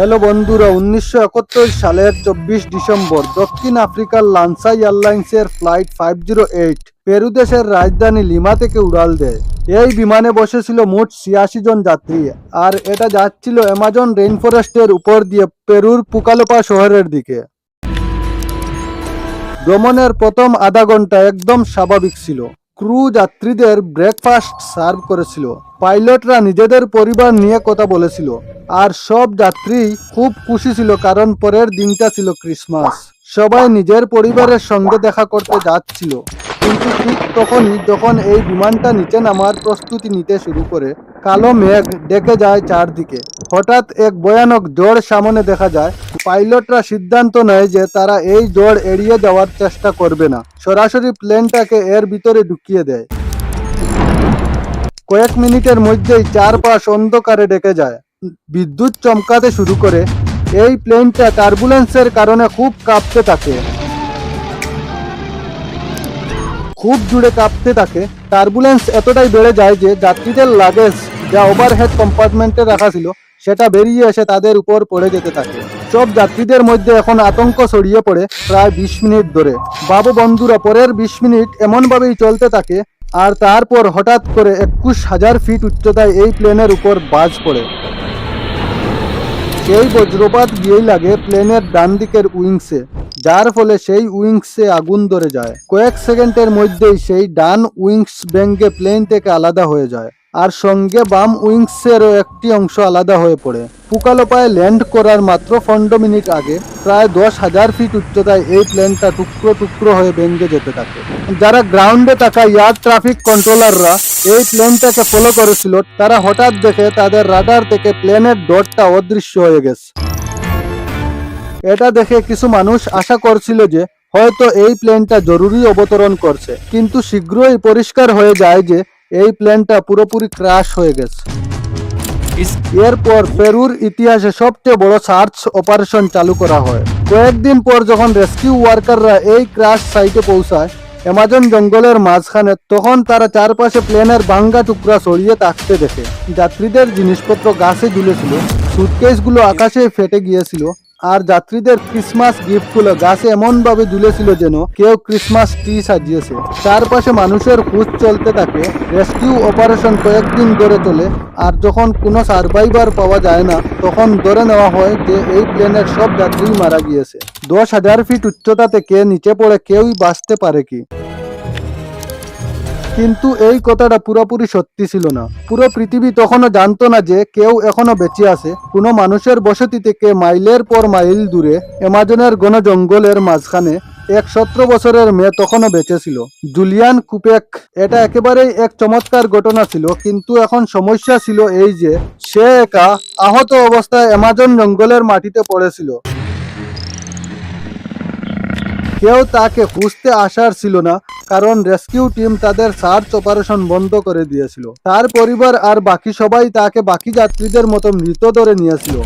Hello বন্ধুরা, উনিশশো একাত্তর সালের চব্বিশ ডিসেম্বর দক্ষিণ আফ্রিকার লান্সা এয়ারলাইন্সের flight five zero eight Peru দেশের রাজধানী লিমা থেকে উড়াল দেয়। এই বিমানে বসেছিল মোট ছিয়াশি জন যাত্রী, আর এটা যাচ্ছিল অ্যামাজন রেইন ফরেস্টের উপর দিয়ে পেরুর পুকালোপা শহরের দিকে। ভ্রমণের প্রথম আধা ঘণ্টা একদম স্বাভাবিক ছিল। ক্রু যাত্রীদের ব্রেকফাস্ট সার্ভ করেছিল। পাইলটরা নিজেদের পরিবার নিয়ে কথা বলেছিল। আর সব যাত্রী খুব খুশি ছিল কারণ পরের দিনটা ছিল ক্রিসমাস। সবাই নিজের পরিবারের সঙ্গে দেখা করতে যাচ্ছিল। কিন্তু ঠিক তখনই যখন এই বিমানটা নিচে নামার প্রস্তুতি নিতে শুরু করে কালো মেঘ ডেকে যায় চারদিকে। হঠাৎ এক ভয়ানক ঝড় সামনে দেখা যায়। পাইলটরা সিদ্ধান্ত নেয় যে তারা এই ঝড় এড়িয়ে যাওয়ার চেষ্টা করবে না। সরাসরি প্লেনটাকে এর ভিতরে ঢুকিয়ে দেয়। কয়েক মিনিটের মধ্যেই চারপাশ অন্ধকারে ডেকে যায়। বিদ্যুৎ চমকাতে শুরু করে। এই প্লেনটা টার্বুলেন্সের কারণে খুব কাঁপতে থাকে। খুব জুড়ে কাঁপতে থাকে। টার্বুলেন্স এতটাই বেড়ে যায় যে যাত্রীদের লাগেজ যা ওভারহেড কম্পার্টমেন্টে রাখা ছিল, সেটা বেরিয়ে এসে তাদের উপর পড়ে যেতে থাকে। সব যাত্রীদের মধ্যে এখন আতঙ্ক ছড়িয়ে পড়ে প্রায় বিশ মিনিট ধরে। বাবু বন্ধুরা, পরের বিশ মিনিট এমনভাবেই চলতে থাকে, আর তারপর হঠাৎ করে একুশ হাজার ফিট উচ্চতায় এই প্লেনের উপর বাজ পড়ে। সেই বজ্রপাত গিয়েই লাগে প্লেনের ডান দিকের উইংসে। যার ফলে সেই উইংসে আগুন ধরে যায়। কয়েক সেকেন্ডের মধ্যেই সেই ডান উইংস ভেঙ্গে প্লেন থেকে আলাদা হয়ে যায়, আর সঙ্গে বাম উইংসেরও একটি অংশ আলাদা হয়ে পড়ে। পুকালোপায় ল্যান্ড করার মাত্র পনেরো মিনিট আগে প্রায় দশ হাজার ফিট উচ্চতায় এই প্লেনটা টুকরো টুকরো হয়ে ভেঙ্গে যেতে থাকে। যারা গ্রাউন্ডে থাকা এয়ার ট্রাফিক কন্ট্রোলাররা এই প্লেনটাকে ফলো করেছিল, তারা হঠাৎ দেখে তাদের রাডার থেকে প্লেনের ডটটা অদৃশ্য হয়ে গেছে। এটা দেখে কিছু মানুষ আশা করছিল যে হয়তো এই প্লেনটা জরুরি অবতরণ করছে। কিন্তু শীঘ্রই পরিষ্কার হয়ে যায় যে এই প্লেনটা পুরোপুরি ক্রাশ হয়ে গেছে। এরপর পেরুর ইতিহাসে সবচেয়ে বড় সার্চ অপারেশন চালু করা হয়। কয়েকদিন পর যখন রেস্কিউ ওয়ার্কাররা এই ক্রাশ সাইটে পৌঁছায় অ্যামাজন জঙ্গলের মাঝখানে তখন তারা চারপাশে প্লেনের ভাঙ্গা টুকরা সরিয়ে থাকতে দেখে। যাত্রীদের জিনিসপত্র গাছে ঝুলেছিল সুটকেসগুলো আকাশে ফেটে গিয়েছিল আর যাত্রীদের ক্রিসমাস গিফটগুলো গাছে এমনভাবে ঝুলেছিল যেন কেউ ক্রিসমাস ট্রি সাজিয়েছে। চারপাশে মানুষের খোঁজ চলতে থাকে রেস্কিউ অপারেশন কয়েকদিন ধরে চলে আর যখন কোনো সার্ভাইভার পাওয়া যায় না, তখন ধরে নেওয়া হয় যে এই প্লেনের সব যাত্রী মারা গিয়েছে। দশ হাজার ফিট উচ্চতা থেকে নিচে পড়ে কেউই বাঁচতে পারে কি? কিন্তু এই কথাটা পুরোপুরি সত্যি ছিল না। পুরো পৃথিবী তখনও জানতো না যে কেউ এখনও বেঁচে আছে। কোনো মানুষের বসতি থেকে মাইলের পর মাইল দূরে অ্যামাজনের ঘন জঙ্গলের মাঝখানে এক সতেরো বছরের মেয়ে তখনও বেঁচে ছিল। জুলিয়ান কুপেক, এটা একেবারেই এক চমৎকার ঘটনা ছিল, কিন্তু এখন সমস্যা ছিল এই যে, সে একা আহত অবস্থায় অ্যামাজন জঙ্গলের মাটিতে পড়েছিল। কেউ তাকে খুঁজতে আসার ছিল না, কারণ রেস্কিউ টিম তাদের সার্চ অপারেশন বন্ধ করে দিয়েছিল। তার পরিবার আর বাকি সবাই তাকে বাকি যাত্রীদের মতো মৃত ধরে নিয়েছিল।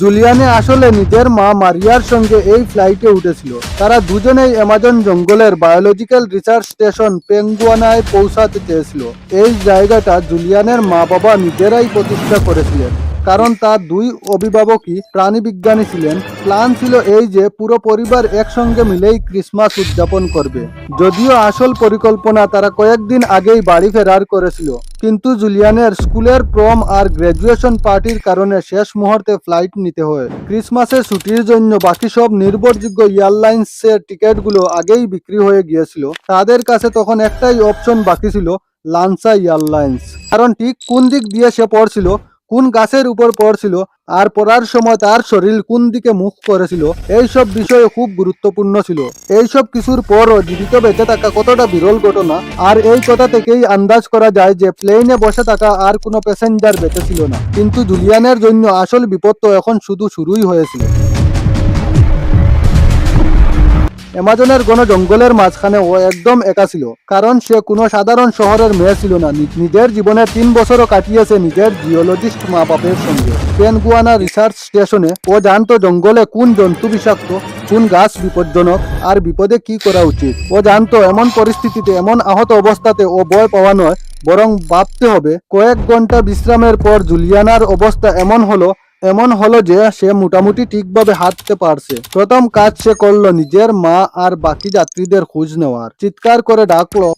জুলিয়ানে আসলে নিজের মা মারিয়ার সঙ্গে এই ফ্লাইটে উঠেছিল। তারা দুজনেই অ্যামাজন জঙ্গলের বায়োলজিক্যাল রিসার্চ স্টেশন পেঙ্গুয়ানায় পৌঁছাতে চেয়েছিল। এই জায়গাটা জুলিয়ানের মা বাবা নিজেরাই প্রতিষ্ঠা করেছিলেন। কারণ তার দুই অভিভাবকই প্রাণীবিজ্ঞানী ছিলেন। প্ল্যান ছিল এই যে পুরো পরিবার একসঙ্গে মিলেই ক্রিসমাস উদযাপন করবে। যদিও আসল পরিকল্পনা তারা কয়েকদিন আগেই বাড়ি ফেরার করেছিল। কিন্তু জুলিয়ানের স্কুলের প্রম আর গ্র্যাজুয়েশন পার্টির কারণে শেষ মুহূর্তে ফ্লাইট নিতে হয়। ক্রিসমাসের ছুটির জন্য বাকি সব নির্ভরযোগ্য এয়ারলাইন্সের টিকিটগুলো আগেই বিক্রি হয়ে গিয়েছিল। তাদের কাছে তখন একটাই অপশন বাকি ছিল, লান্সা এয়ারলাইন্স। কারণ ঠিক কোন দিক দিয়ে সে পড়ছিল কোন গাছের উপর পড়ছিল আর পড়ার সময় তার শরীর কোন দিকে মুখ করেছিল, এইসব বিষয়ে খুব গুরুত্বপূর্ণ ছিল। এইসব কিছুর পরও জীবিত বেঁচে থাকা কতটা বিরল ঘটনা, আর এই কথা থেকেই আন্দাজ করা যায় যে প্লেনে বসে থাকা আর কোনো প্যাসেঞ্জার বেঁচে ছিল না। কিন্তু জুলিয়ানের জন্য আসল বিপদ তো এখন শুধু শুরুই হয়েছিল। অ্যামাজনের ঘন জঙ্গলের মাঝখানে ও একদম একা ছিল, কারণ সে কোনো সাধারণ শহরের মেয়ে ছিল না নিজের জীবনে তিন বছরও কাটিয়েছে নিজের জিওলজিস্ট মা বাপের সঙ্গে। পেনগুয়ানা রিসার্চ স্টেশনে ও জানতো জঙ্গলে কোন জন্তু বিষাক্ত, কোন গাছ বিপজ্জনক, আর বিপদে কি করা উচিত। ও জানতো এমন পরিস্থিতিতে, এমন আহত অবস্থাতে ও ভয় পাওয়া নয়, বরং ভাবতে হবে, কয়েক ঘণ্টা বিশ্রামের পর জুলিয়ানার অবস্থা এমন হলো এমন হলো যে সে মোটামুটি ঠিকভাবে হাঁটতে পারছে। প্রথম কাজ সে করল নিজের মা আর বাকি যাত্রীদের খোঁজ নেওয়ার। চিৎকার করে ডাকলো?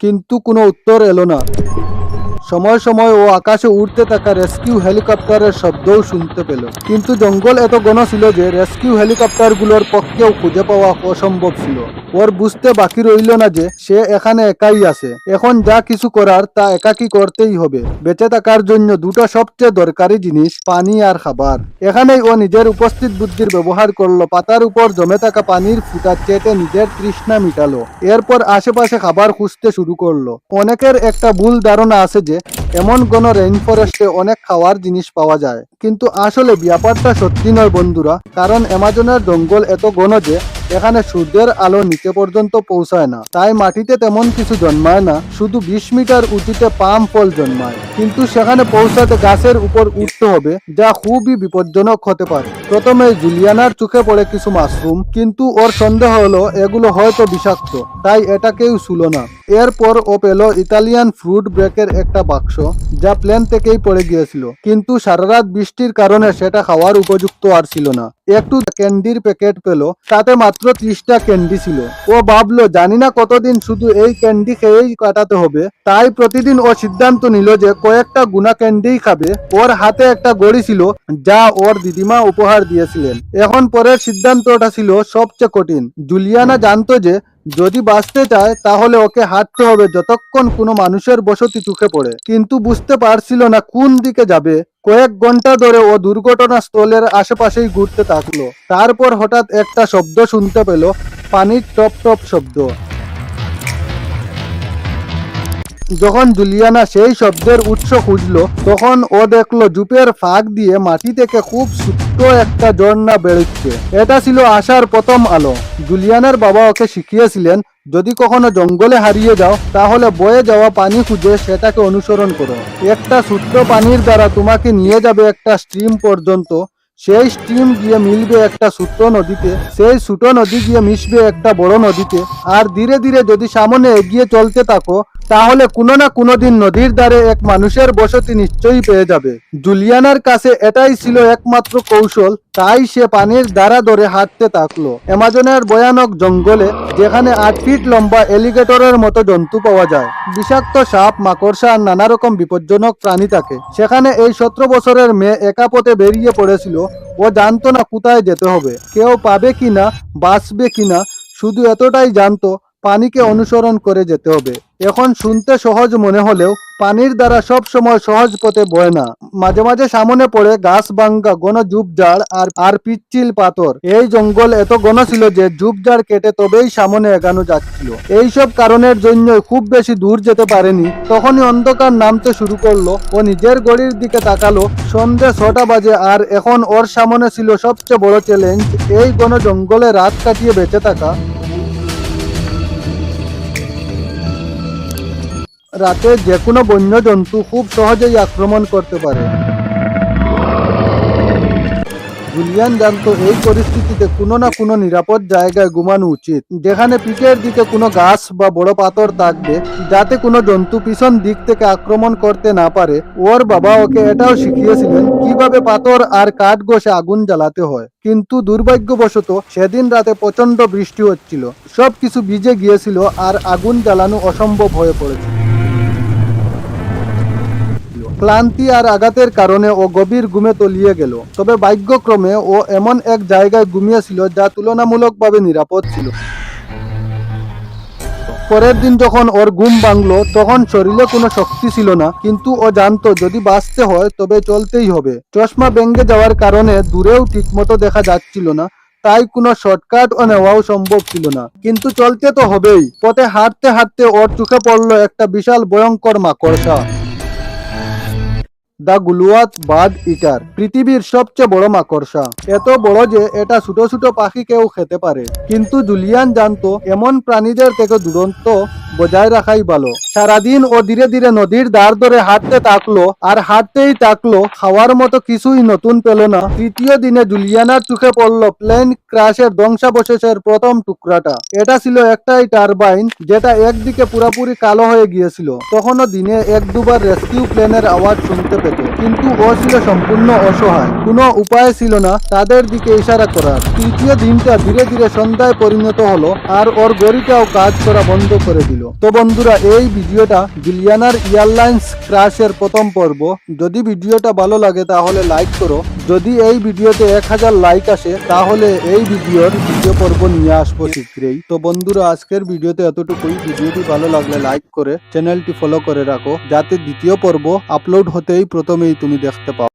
কিন্তু কোনো উত্তর এলো না। সময় সময় ও আকাশে উড়তে থাকা রেস্কিউ হেলিকপ্টারের শব্দও শুনতে পেল। কিন্তু জঙ্গল এত ঘন ছিল যে রেস্কিউ হেলিকপ্টারগুলোর পক্ষেও খুঁজে পাওয়া অসম্ভব ছিল। ওর বুঝতে বাকি রইল না যে সে এখানে একাই আছে। এখন যা কিছু করার তা একাকি করতেই হবে। বেঁচে থাকার জন্য দুটো সবচেয়ে দরকারি জিনিস, পানি আর খাবার। এখানেই ও নিজের উপস্থিত বুদ্ধির ব্যবহার করল। পাতার উপর জমে থাকা পানির ফুটা চেটে নিজের তৃষ্ণা মিটালো। এরপর আশেপাশে খাবার খুঁজতে শুরু করল। অনেকের একটা ভুল ধারণা আছে যে এমন কোন রেইন ফরেস্টে অনেক খাওয়ার জিনিস পাওয়া যায়। কিন্তু আসলে ব্যাপারটা সত্যি নয় বন্ধুরা, কারণ অ্যামাজনের জঙ্গল এত ঘন যে এখানে সূর্যের আলো নিচে পর্যন্ত পৌঁছায় না। তাই মাটিতে তেমন কিছু জন্মায় না, শুধু বিশ মিটার উঁচুতে পাম ফল জন্মায়। কিন্তু সেখানে পৌঁছাতে গাছের উপর উঠতে হবে, যা খুবই বিপজ্জনক হতে পারে। প্রথমে জুলিয়ানার চোখে পড়ে কিছু মাশরুম, কিন্তু ওর সন্দেহ হলো এগুলো হয়তো বিষাক্ত, তাই এটা কেউ ছিল না। এরপর ও পেল ইতালিয়ান ফ্রুট ব্রেকের একটা বাক্স, যা প্লেন থেকেই পড়ে গিয়েছিল। কিন্তু সারা রাত বৃষ্টির কারণে সেটা খাওয়ার উপযুক্ত আর ছিল না। একটু ক্যান্ডির প্যাকেট পেল, তাতে মাত্র ত্রিশটা ক্যান্ডি ছিল। ও ভাবলো, জানি না কতদিন শুধু এই ক্যান্ডি খেয়েই কাটাতে হবে। তাই প্রতিদিন ও সিদ্ধান্ত নিল যে কয়েকটা গুনা ক্যান্ডিই খাবে। ওর হাতে একটা গড়ি ছিল, যা ওর দিদিমা উপহার দিয়েছিলেন। এখন পরের সিদ্ধান্তটা ছিল সবচেয়ে কঠিন। জুলিয়ানা জানতো যে যদি বাঁচতে চায়, তাহলে ওকে হাঁটতে হবে যতক্ষণ কোনো মানুষের বসতি চোখে পড়ে। কিন্তু বুঝতে পারছিল না কোন দিকে যাবে। কয়েক ঘণ্টা ধরে ও দুর্ঘটনা স্থলের আশেপাশেই ঘুরতে থাকল। তারপর হঠাৎ একটা শব্দ শুনতে পেল, পানির টপ টপ শব্দ। যখন জুলিয়ানা সেই শব্দের উৎস খুঁজলো, তখন ও দেখল জুপের ফাঁক দিয়ে মাটি থেকে খুব ছোট্ট একটা ঝর্ণা বেরোচ্ছে। এটা ছিল আশার প্রথম আলো। জুলিয়ানার বাবা ওকে শিখিয়েছিলেন, যদি কখনো জঙ্গলে হারিয়ে যাও, তাহলে বয়ে যাওয়া পানি খুঁজে সেটাকে অনুসরণ করো। একটা ছোট্ট পানির দ্বারা তোমাকে নিয়ে যাবে একটা স্ট্রিম পর্যন্ত। সেই স্ট্রিম গিয়ে মিলবে একটা ছোট্ট নদীতে, সেই ছোট নদী গিয়ে মিশবে একটা বড় নদীতে। আর ধীরে ধীরে যদি সামনে এগিয়ে চলতে থাকো তাহলে কোনো না কোনো দিন নদীর দ্বারে এক মানুষের বসতি নিশ্চয়ই পেয়ে যাবে। জুলিয়ানার কাছে এটাই ছিল একমাত্র কৌশল, তাই সে পানির দ্বারা ধরে হাঁটতে থাকল। অ্যামাজনের ভয়ানক জঙ্গলে, যেখানে আট ফিট লম্বা এলিগেটরের মতো জন্তু পাওয়া যায়। বিষাক্ত সাপ, মাকড়সা আর নানা রকম বিপজ্জনক প্রাণী থাকে। সেখানে এই সতেরো বছরের মেয়ে একা পথে বেরিয়ে পড়েছিল। ও জানতো না কোথায় যেতে হবে। কেউ পাবে কিনা, বাঁচবে কিনা, শুধু এতটাই জানতো পানিকে অনুসরণ করে যেতে হবে। এখন শুনতে সহজ মনে হলেও পানির দ্বারা সব সময় সহজ পথে বয় না। মাঝে মাঝে সামনে পড়ে গাছ ভাঙ্গা, ঘন ঝুপঝাড় আর আর পিচ্ছিল পাথর। এই জঙ্গল এত ঘন ছিল যে ঝুপঝাড় কেটে তবেই সামনে এগানো যাচ্ছিল। এইসব কারণের জন্য খুব বেশি দূর যেতে পারেনি। তখনই অন্ধকার নামতে শুরু করল ও নিজের গড়ির দিকে তাকালো। সন্ধে ছটা বাজে আর এখন ওর সামনে ছিল সবচেয়ে বড় চ্যালেঞ্জ এই ঘন জঙ্গলে রাত কাটিয়ে বেঁচে থাকা। রাতে যে কোনো বন্য জন্তু খুব সহজেই আক্রমণ করতে পারে। জুলিয়ান জানতো, এই পরিস্থিতিতে কোনো না কোনো নিরাপদ জায়গায় ঘুমানো উচিত, যেখানে পিঠের দিকে কোনো গাছ বা বড় পাথর থাকবে, যাতে কোনো জন্তু পিছন দিক থেকে আক্রমণ করতে না পারে। ওর বাবা ওকে এটাও শিখিয়েছিলেন, কীভাবে পাথর আর কাঠ ঘষে আগুন জ্বালাতে হয়। কিন্তু দুর্ভাগ্যবশত সেদিন রাতে প্রচণ্ড বৃষ্টি হচ্ছিল। সবকিছু ভিজে গিয়েছিল আর আগুন জ্বালানো অসম্ভব হয়ে পড়েছিল। ক্লান্তি আর আঘাতের কারণে ও গভীর ঘুমে তলিয়ে গেল। তবে ভাগ্যক্রমে ও এমন এক জায়গায় ঘুমিয়েছিল যা তুলনামূলকভাবে নিরাপদ ছিল। পরের দিন যখন ওর ঘুম ভাঙলো, তখন শরীরে কোনো শক্তি ছিল না, কিন্তু ও জানতো যদি বাঁচতে হয়, তবে চলতেই হবে। চশমা ভেঙে যাওয়ার কারণে দূরেও ঠিকমতো দেখা যাচ্ছিল না, তাই কোনো শর্টকাট ও নেওয়াও সম্ভব ছিল না। কিন্তু চলতে তো হবেই। পথে হাঁটতে হাঁটতে ওর চোখে পড়ল একটা বিশাল ভয়ঙ্কর মাকড়সা। দ্য গুলুয়াত বাদ ইটার, পৃথিবীর সবচেয়ে বড় মাকড়সা। এত বড় যে এটা ছোট ছোট পাখি কেউ খেতে পারে। কিন্তু জুলিয়ান জানতো, এমন প্রাণীদের থেকে দুরন্ত বজায় রাখাই ভালো। সারাদিন ও ধীরে ধীরে নদীর দ্বার ধরে হাঁটতে থাকল, আর হাঁটতেই থাকল, খাওয়ার মতো কিছুই নতুন পেল না। তৃতীয় দিনে জুলিয়ানার চোখে পড়ল প্লেন ক্রাশের ধ্বংসাবশেষের প্রথম টুকরাটা। এটা ছিল একটাই টারবাইন, যেটা একদিকে পুরাপুরি কালো হয়ে গিয়েছিল। তখনও দিনে এক দুবার রেস্কিউ প্লেনের আওয়াজ শুনতে পেত। কিন্তু ও ছিল সম্পূর্ণ অসহায়। কোনো উপায় ছিল না তাদের দিকে ইশারা করার। তৃতীয় দিনটা ধীরে ধীরে সন্ধ্যায় পরিণত হলো আর ওর গড়িটাও কাজ করা বন্ধ করে দিল। তো বন্ধুরা, এই ভিডিওটা জুলিয়ানার এয়ারলাইন্স ক্রাশের প্রথম পর্ব। যদি ভিডিওটা ভালো লাগে তাহলে লাইক করো। যদি এই ভিডিওতে এক হাজার লাইক আসে তাহলে এই ভিডিওর দ্বিতীয় পর্ব নিয়ে আসব শীঘ্রই। তো বন্ধুরা, আজকের ভিডিওতে এতটুকুই। ভিডিওটি ভালো লাগলে লাইক করে চ্যানেলটি ফলো করে রাখো। যাতে দ্বিতীয় পর্ব আপলোড হতেই প্রথমেই তুমি দেখতে পাও।